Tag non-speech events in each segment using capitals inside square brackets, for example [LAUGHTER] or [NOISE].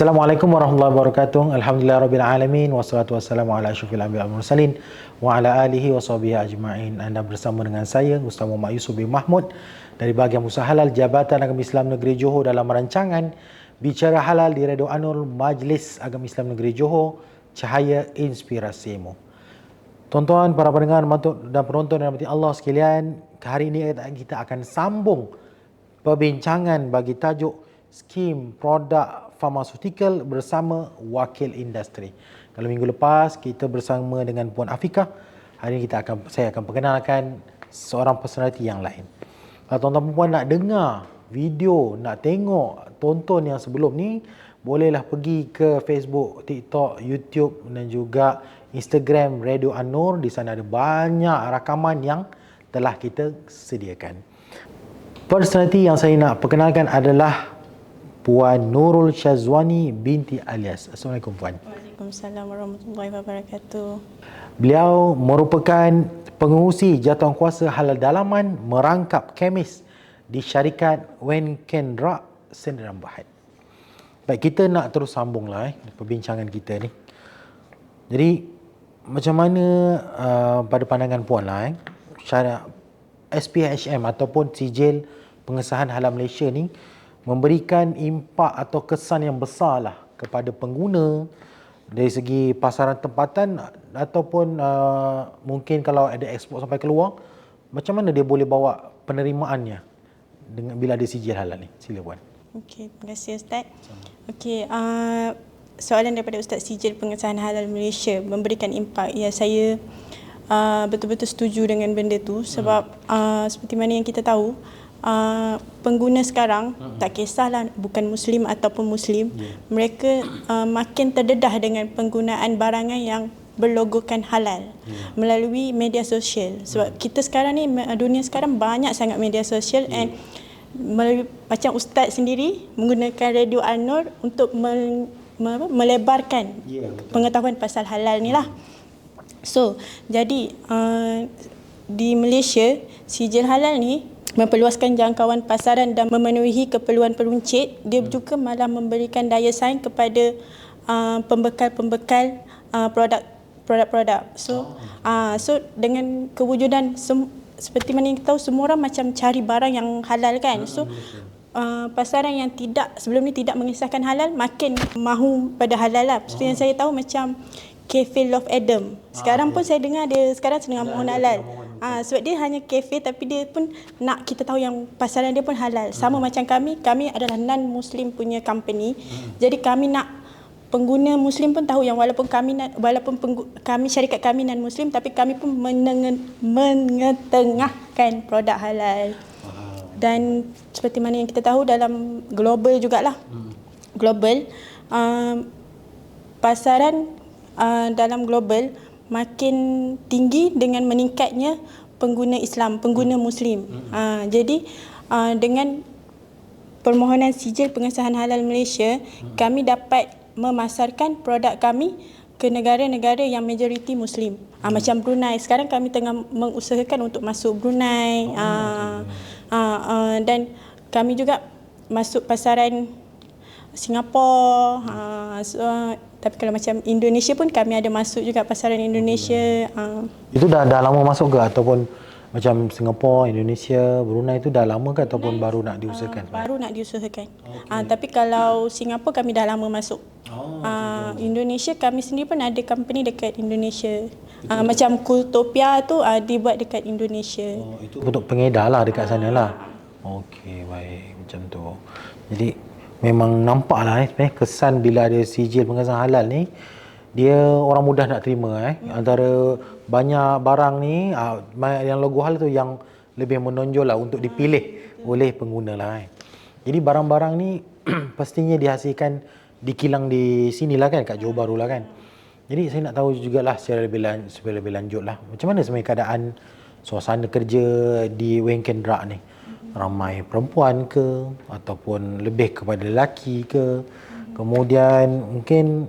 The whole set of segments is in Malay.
Assalamualaikum warahmatullahi wabarakatuh. Alhamdulillah rabbil alamin wassalatu wassalamu ala asyrafil anbiya'i wal mursalin wa ala alihi wa sahbihi ajma'in. Anda bersama dengan saya Ustaz Muhammad Yusuf bin Mahmud dari bahagian Usaha Halal Jabatan Agama Islam Negeri Johor dalam rancangan Bicara Halal di Radio Anur Majlis Agama Islam Negeri Johor Cahaya Inspirasimu. Tuan-tuan, para pendengar dan penonton dan Allah sekalian, hari ini kita akan sambung perbincangan bagi tajuk skim produk Pharmaceutical bersama wakil industri. Kalau minggu lepas kita bersama dengan Puan Afika, hari ini kita akan saya akan perkenalkan seorang personaliti yang lain. Kalau tuan-tuan puan nak dengar video, nak tengok tonton yang sebelum ni, bolehlah pergi ke Facebook, TikTok, YouTube dan juga Instagram Radio Anur. Di sana ada banyak rakaman yang telah kita sediakan. Personaliti yang saya nak perkenalkan adalah Puan Nurul Syazwani binti Alias. Assalamualaikum Puan. Waalaikumsalam warahmatullahi wabarakatuh. Beliau merupakan pengurusi jawatan halal dalaman merangkap kemis di syarikat Wenkendra Sendirian Bahad. Baik, kita nak terus sambunglah eh, perbincangan kita ni. Jadi, macam mana uh, pada pandangan Puan lah eh, syarat SPHM ataupun sijil pengesahan halal Malaysia ni memberikan impak atau kesan yang besar lah kepada pengguna dari segi pasaran tempatan ataupun uh, mungkin kalau ada ekspor sampai keluar macam mana dia boleh bawa penerimaannya dengan bila ada sijil halal ni? Sila puan okey terima kasih ustaz. Okey uh, soalan daripada ustaz sijil pengesahan halal Malaysia memberikan impak. Ya saya uh, betul-betul setuju dengan benda tu sebab hmm. uh, seperti mana yang kita tahu uh, pengguna sekarang uh-huh. tak kisahlah bukan muslim ataupun muslim yeah. mereka uh, makin terdedah dengan penggunaan barangan yang berlogokan halal yeah. melalui media sosial sebab yeah. kita sekarang ni dunia sekarang banyak sangat media sosial yeah. and melalui macam ustaz sendiri menggunakan radio An-Nur untuk me, me, melebarkan yeah, pengetahuan pasal halal ni lah so jadi uh, di Malaysia sijil halal ni memperluaskan jangkauan pasaran dan memenuhi keperluan peruncit dia hmm. juga malah memberikan daya saing kepada uh, pembekal-pembekal uh, produk produk-produk so oh. uh, so dengan kewujudan sem- seperti mana kita tahu semua orang macam cari barang yang halal kan so Uh, pasaran yang tidak sebelum ni tidak mengisahkan halal makin mahu pada halal lah. Seperti oh. yang saya tahu macam Cafe Love Adam. Sekarang ah, pun saya dengar dia sekarang sedang mohon halal. Ah sebab dia hanya kafe tapi dia pun nak kita tahu yang pasaran dia pun halal. Sama hmm. macam kami, kami adalah non muslim punya company. Hmm. Jadi kami nak pengguna muslim pun tahu yang walaupun kami walaupun penggu, kami syarikat kami non muslim tapi kami pun mengetengahkan produk halal. Dan seperti mana yang kita tahu dalam global jugalah. Hmm. Global um, pasaran uh, dalam global makin tinggi dengan meningkatnya pengguna Islam, pengguna Muslim. Hmm. Uh, jadi uh, dengan permohonan sijil pengesahan halal Malaysia, hmm. kami dapat memasarkan produk kami ke negara-negara yang majoriti Muslim. Hmm. Uh, macam Brunei. Sekarang kami tengah mengusahakan untuk masuk Brunei. Oh, uh, uh, uh, dan kami juga masuk pasaran Singapura. Uh, so, tapi kalau macam Indonesia pun kami ada masuk juga pasaran Indonesia. Uh. Itu dah dah lama masuk ke ataupun macam Singapura, Indonesia, Brunei itu dah lama ke ataupun Brunei, baru nak diusahakan? Uh, baru nak diusahakan. Okay. Uh, tapi kalau Singapura kami dah lama masuk. Oh, uh, Indonesia kami sendiri pun ada company dekat Indonesia. Uh, macam Kultopia tu uh, dibuat dekat Indonesia. Oh, itu untuk pengedar lah dekat sana lah. Okey, baik. Macam tu. Jadi memang nampak lah eh, kesan bila ada sijil pengesahan halal ni dia orang mudah nak terima eh hmm. antara banyak barang ni uh, yang logo halal tu yang lebih menonjol lah untuk dipilih hmm. oleh pengguna lah eh. jadi barang-barang ni [CLEARS THROAT] pastinya dihasilkan di kilang di sini lah kan kat Johor Bahru lah kan jadi saya nak tahu jugalah secara lebih, lan, secara lebih lanjut lah macam mana sebenarnya keadaan suasana kerja di Wengkendra ni ramai perempuan ke ataupun lebih kepada lelaki ke kemudian mungkin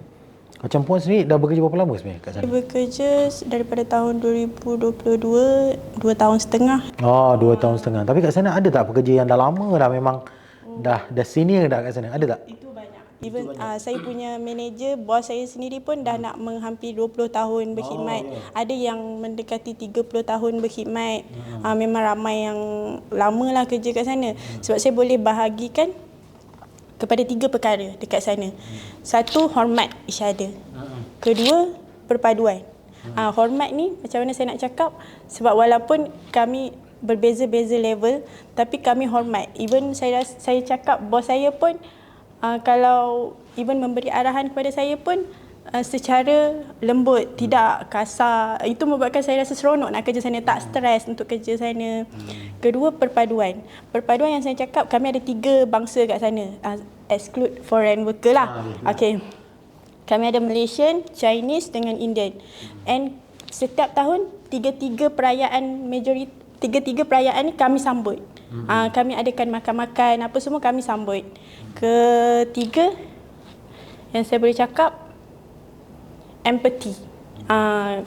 macam puan sendiri dah bekerja berapa lama sebenarnya kat sana? Bekerja daripada tahun 2022, dua tahun setengah. Oh, dua tahun setengah. Tapi kat sana ada tak pekerja yang dah lama dah memang oh. dah dah senior dah kat sana? Ada tak? Itu. Even uh, saya punya manager, bos saya sendiri pun dah nak menghampiri 20 tahun berkhidmat. Oh, Ada yang mendekati 30 tahun berkhidmat. Uh, memang ramai yang lama lah kerja kat sana. Sebab saya boleh bahagikan kepada tiga perkara dekat sana. Satu, hormat each other. Kedua, perpaduan. Ah hormat ni macam mana saya nak cakap sebab walaupun kami berbeza-beza level tapi kami hormat. Even saya saya cakap bos saya pun uh, kalau even memberi arahan kepada saya pun uh, secara lembut, tidak kasar. Itu membuatkan saya rasa seronok nak kerja sana, tak stres untuk kerja sana. Kedua, perpaduan. Perpaduan yang saya cakap, kami ada tiga bangsa kat sana. Uh, exclude foreign worker lah. Okay. Kami ada Malaysian, Chinese dengan Indian. And setiap tahun tiga-tiga perayaan majoriti tiga-tiga perayaan ni kami sambut. Mm-hmm. Uh, kami adakan makan-makan apa semua kami sambut. Ketiga yang saya boleh cakap empathy. Uh,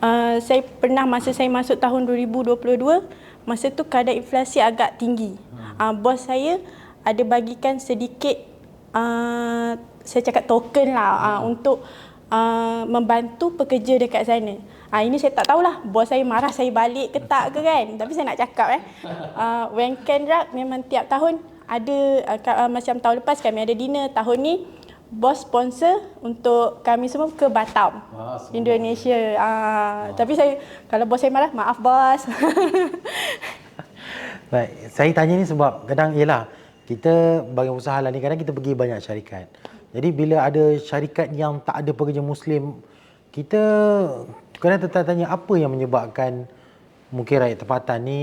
uh, saya pernah masa saya masuk tahun 2022 masa tu kadar inflasi agak tinggi. Uh, bos saya ada bagikan sedikit uh, saya cakap token lah uh, untuk uh, membantu pekerja dekat sana. Ah ini saya tak tahulah bos saya marah saya balik ke tak ke kan. Tapi saya nak cakap eh. [LAUGHS] Uh, Rock memang tiap tahun ada uh, macam tahun lepas kami ada dinner. Tahun ni bos sponsor untuk kami semua ke Batam. Wah, Indonesia. Ah tapi saya kalau bos saya marah maaf bos. [LAUGHS] Baik, saya tanya ni sebab kadang ialah kita bagi usaha halal ni kadang kita pergi banyak syarikat. Jadi bila ada syarikat yang tak ada pekerja muslim, kita kadang tertanya apa yang menyebabkan mungkin rakyat tempatan ni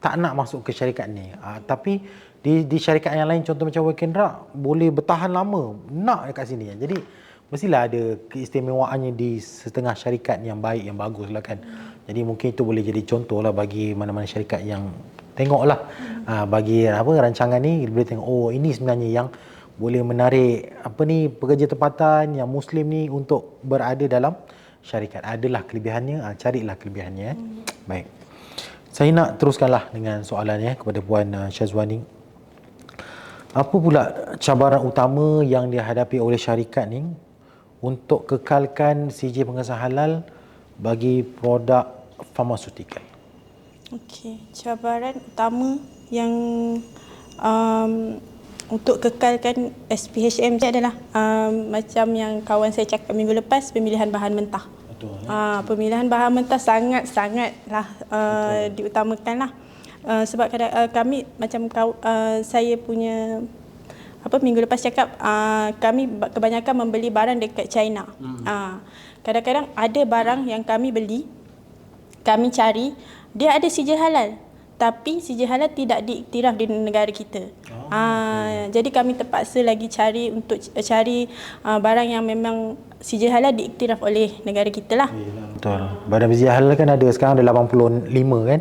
tak nak masuk ke syarikat ni. Ha, tapi di di syarikat yang lain contoh macam Weekend Rock boleh bertahan lama nak dekat sini. Jadi mestilah ada keistimewaannya di setengah syarikat yang baik yang bagus lah kan. Jadi mungkin itu boleh jadi contoh lah bagi mana-mana syarikat yang tengoklah ha, bagi apa rancangan ni boleh tengok oh ini sebenarnya yang boleh menarik apa ni pekerja tempatan yang muslim ni untuk berada dalam syarikat. Adalah kelebihannya, ha, carilah kelebihannya. Eh. Baik. Saya nak teruskanlah dengan soalannya kepada Puan uh, Syazwani. Apa pula cabaran utama yang dihadapi oleh syarikat ni untuk kekalkan CJ pengesahan halal bagi produk farmasutikal? Okey, cabaran utama yang um, untuk kekalkan SPHM ni adalah um, macam yang kawan saya cakap minggu lepas pemilihan bahan mentah. Betul. Uh, pemilihan bahan mentah sangat-sangatlah uh, diutamakan lah. Uh, sebab kadang uh, kami macam kau, uh, saya punya apa minggu lepas cakap uh, kami ba- kebanyakan membeli barang dekat China. Hmm. Uh, kadang-kadang ada barang yang kami beli kami cari dia ada sijil halal tapi sijil halal tidak diiktiraf di negara kita. Oh, uh, jadi kami terpaksa lagi cari untuk c- cari uh, barang yang memang sijil halal diiktiraf oleh negara kita lah. Betul. Badan Berjaya Halal kan ada sekarang ada 85 kan?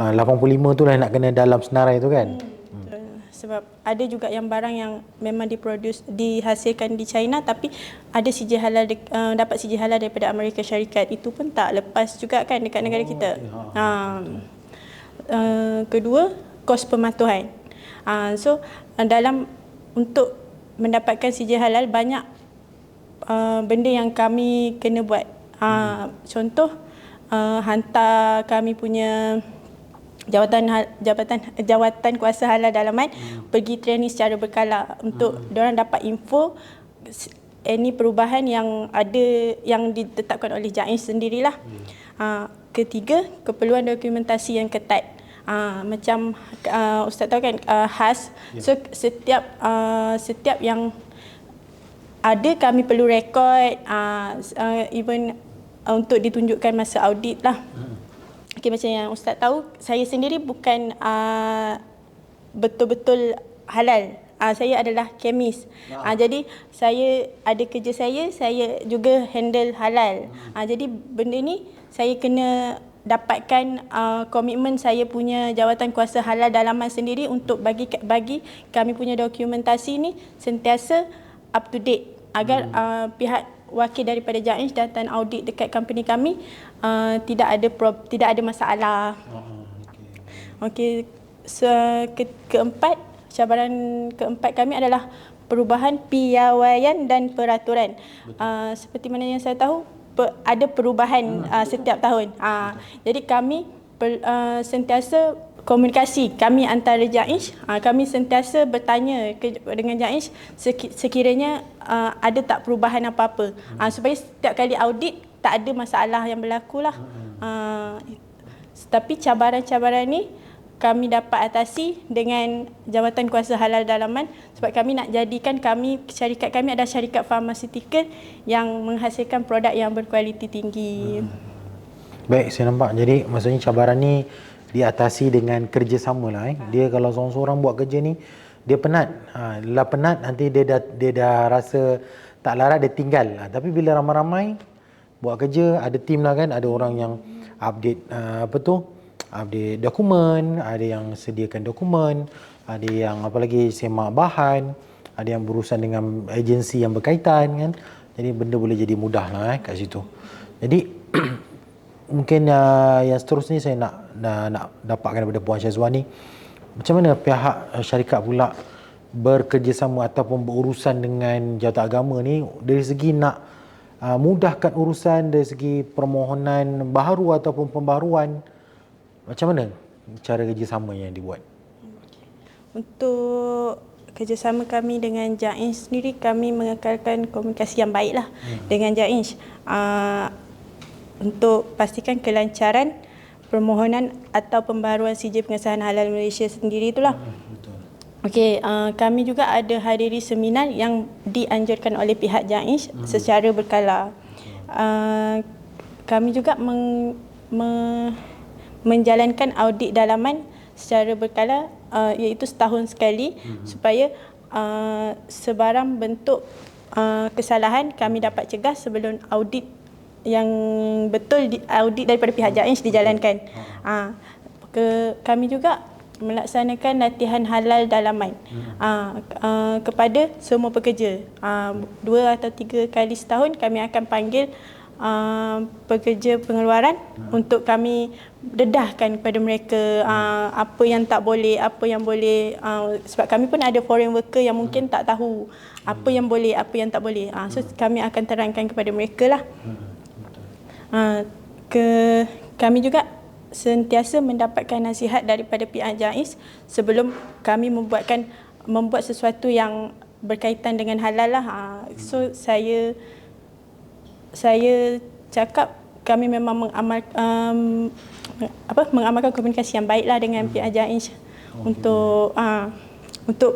Ah. 85 tu lah nak kena dalam senarai tu kan? Betul. Sebab ada juga yang barang yang memang diproduce dihasilkan di China tapi ada sijil halal de, uh, dapat sijil halal daripada Amerika Syarikat itu pun tak lepas juga kan dekat negara kita. Ha. Uh, kedua kos pematuhan. Uh, so uh, dalam untuk mendapatkan sijil halal banyak uh, benda yang kami kena buat. Uh, contoh uh, hantar kami punya jawatan jabatan jawatan kuasa halal dalaman hmm. pergi training secara berkala untuk hmm. diorang dapat info s- any perubahan yang ada yang ditetapkan oleh JAIS sendirilah. Hmm. Uh, ketiga, keperluan dokumentasi yang ketat. Uh, macam uh, ustaz tahu kan uh, HAS yeah. so setiap uh, setiap yang ada kami perlu rekod uh, uh, even uh, untuk ditunjukkan masa audit lah. Hmm. Okay, macam yang Ustaz tahu, saya sendiri bukan uh, betul-betul halal. Uh, saya adalah kemis. Uh, jadi saya ada kerja saya, saya juga handle halal. Uh, jadi benda ni saya kena dapatkan uh, komitmen saya punya jawatan kuasa halal dalaman sendiri untuk bagi bagi kami punya dokumentasi ni sentiasa up to date agar hmm. uh, pihak wakil daripada JAIS datang audit dekat company kami uh, tidak ada prob, tidak ada masalah. Oh, Okey, so, ke, keempat cabaran keempat kami adalah perubahan piawaian dan peraturan. Uh, seperti mana yang saya tahu per, ada perubahan uh, setiap tahun. Uh, jadi kami per, uh, sentiasa komunikasi kami antara Jaish uh, kami sentiasa bertanya dengan Jaish sekiranya uh, ada tak perubahan apa-apa uh, supaya setiap kali audit tak ada masalah yang berlaku lah. Uh, tapi cabaran-cabaran ni kami dapat atasi dengan Jabatan Kuasa Halal Dalaman sebab kami nak jadikan kami syarikat kami adalah syarikat farmaceutical yang menghasilkan produk yang berkualiti tinggi. Hmm. Baik, saya nampak. Jadi maksudnya cabaran ni diatasi dengan kerjasama lah. Eh. Dia kalau seorang-seorang buat kerja ni, dia penat. Ha, lah penat nanti dia dah, dia dah rasa tak larat, dia tinggal. Ha, tapi bila ramai-ramai buat kerja, ada tim lah kan, ada orang yang update uh, apa tu, update dokumen, ada yang sediakan dokumen, ada yang apa lagi semak bahan, ada yang berurusan dengan agensi yang berkaitan kan. Jadi benda boleh jadi mudah lah eh, kat situ. Jadi [CLEARS THROAT] mungkin uh, yang seterusnya saya nak, nak nak dapatkan daripada Puan Syazwani macam mana pihak uh, syarikat pula bekerjasama ataupun berurusan dengan jawatan agama ni dari segi nak uh, mudahkan urusan dari segi permohonan baharu ataupun pembaharuan macam mana cara kerjasama yang dibuat? Untuk kerjasama kami dengan Jaish sendiri, kami mengekalkan komunikasi yang baiklah hmm. dengan Jaish. Uh, untuk pastikan kelancaran permohonan atau pembaharuan CJ pengesahan halal Malaysia sendiri itulah. Hmm, betul. Okey, uh, kami juga ada hadiri seminar yang dianjurkan oleh pihak Jaish hmm. secara berkala. Uh, kami juga meng, me, menjalankan audit dalaman secara berkala uh, iaitu setahun sekali mm-hmm. supaya uh, sebarang bentuk uh, kesalahan kami dapat cegah sebelum audit yang betul di, audit daripada pihak JAINS dijalankan. Uh, ke, kami juga melaksanakan latihan halal dalaman hmm. uh, uh, kepada semua pekerja. Uh, dua atau tiga kali setahun kami akan panggil uh, pekerja pengeluaran hmm. untuk kami dedahkan kepada mereka uh, apa yang tak boleh, apa yang boleh uh, sebab kami pun ada foreign worker yang mungkin hmm. tak tahu apa yang boleh, apa yang tak boleh. Uh, so kami akan terangkan kepada mereka lah. Uh, ke kami juga sentiasa mendapatkan nasihat daripada pihak JAIS sebelum kami membuatkan membuat sesuatu yang berkaitan dengan halal lah. Uh, so saya saya cakap kami memang mengamal um, apa mengamalkan komunikasi yang baiklah dengan hmm. pihak Jaish oh, untuk uh, untuk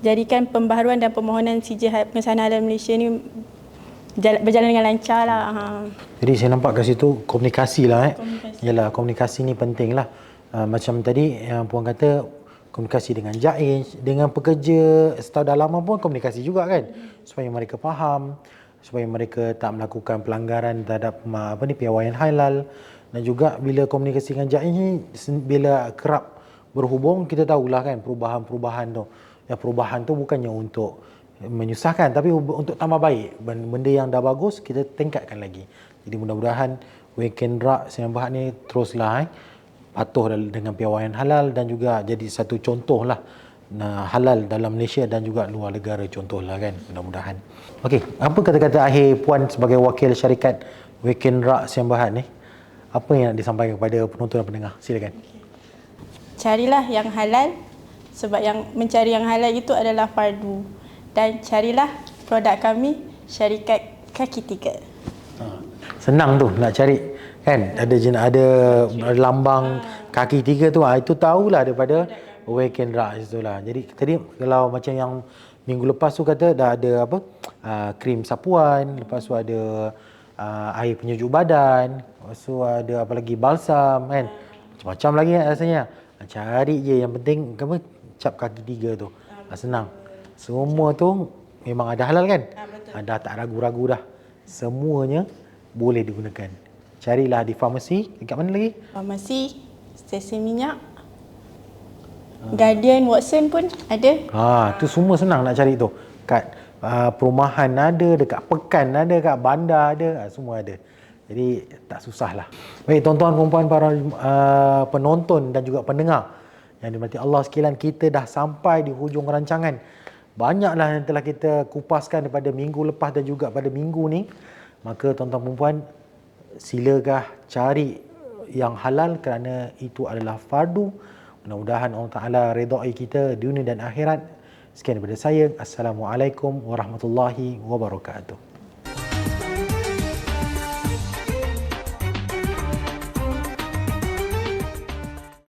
jadikan pembaharuan dan permohonan CJ pengesahan halal Malaysia ni berjalan dengan lancar lah. Ha. Jadi saya nampak kat situ komunikasi lah eh. Komunikasi. Yalah komunikasi ni penting lah. Uh, macam tadi yang puan kata komunikasi dengan Jaish, dengan pekerja setahun dah lama pun komunikasi juga kan. Supaya mereka faham supaya mereka tak melakukan pelanggaran terhadap apa ni piawaian halal dan juga bila komunikasi dengan jai ni bila kerap berhubung kita tahulah kan perubahan-perubahan tu ya perubahan tu bukannya untuk menyusahkan tapi untuk tambah baik benda yang dah bagus kita tingkatkan lagi jadi mudah-mudahan weekend rak Sinan ni teruslah eh, patuh dengan piawaian halal dan juga jadi satu contoh lah halal dalam Malaysia dan juga luar negara contohlah kan mudah-mudahan. Okey, apa kata-kata akhir puan sebagai wakil syarikat Weekend Rak Siang Bahan ni? Apa yang nak disampaikan kepada penonton dan pendengar? Silakan. Carilah yang halal sebab yang mencari yang halal itu adalah fardu dan carilah produk kami syarikat kaki tiga. Ha, senang tu nak cari kan ada ada lambang kaki tiga tu ah itu tahulah daripada awaken rak itulah. Jadi tadi kalau macam yang minggu lepas tu kata dah ada apa? Uh, krim sapuan, lepas tu ada uh, air penyejuk badan, lepas tu ada apa lagi balsam kan. Macam-macam lagi kan rasanya. Cari je yang penting apa cap kaki tiga tu. Senang. Semua tu memang ada halal kan? Uh, dah tak ragu-ragu dah. Semuanya boleh digunakan. Carilah di farmasi. Dekat mana lagi? Farmasi, stesen minyak, Guardian Watson pun ada. Ha, tu semua senang nak cari tu. Kat uh, perumahan ada, dekat pekan ada, dekat bandar ada, uh, semua ada. Jadi tak susah lah. Baik tuan-tuan perempuan para uh, penonton dan juga pendengar yang dimati Allah sekalian kita dah sampai di hujung rancangan banyaklah yang telah kita kupaskan daripada minggu lepas dan juga pada minggu ni. Maka tuan-tuan perempuan silakan cari yang halal kerana itu adalah fardu. Mudah-mudahan Allah Taala redai kita dunia dan akhirat. Sekian daripada saya. Assalamualaikum warahmatullahi wabarakatuh.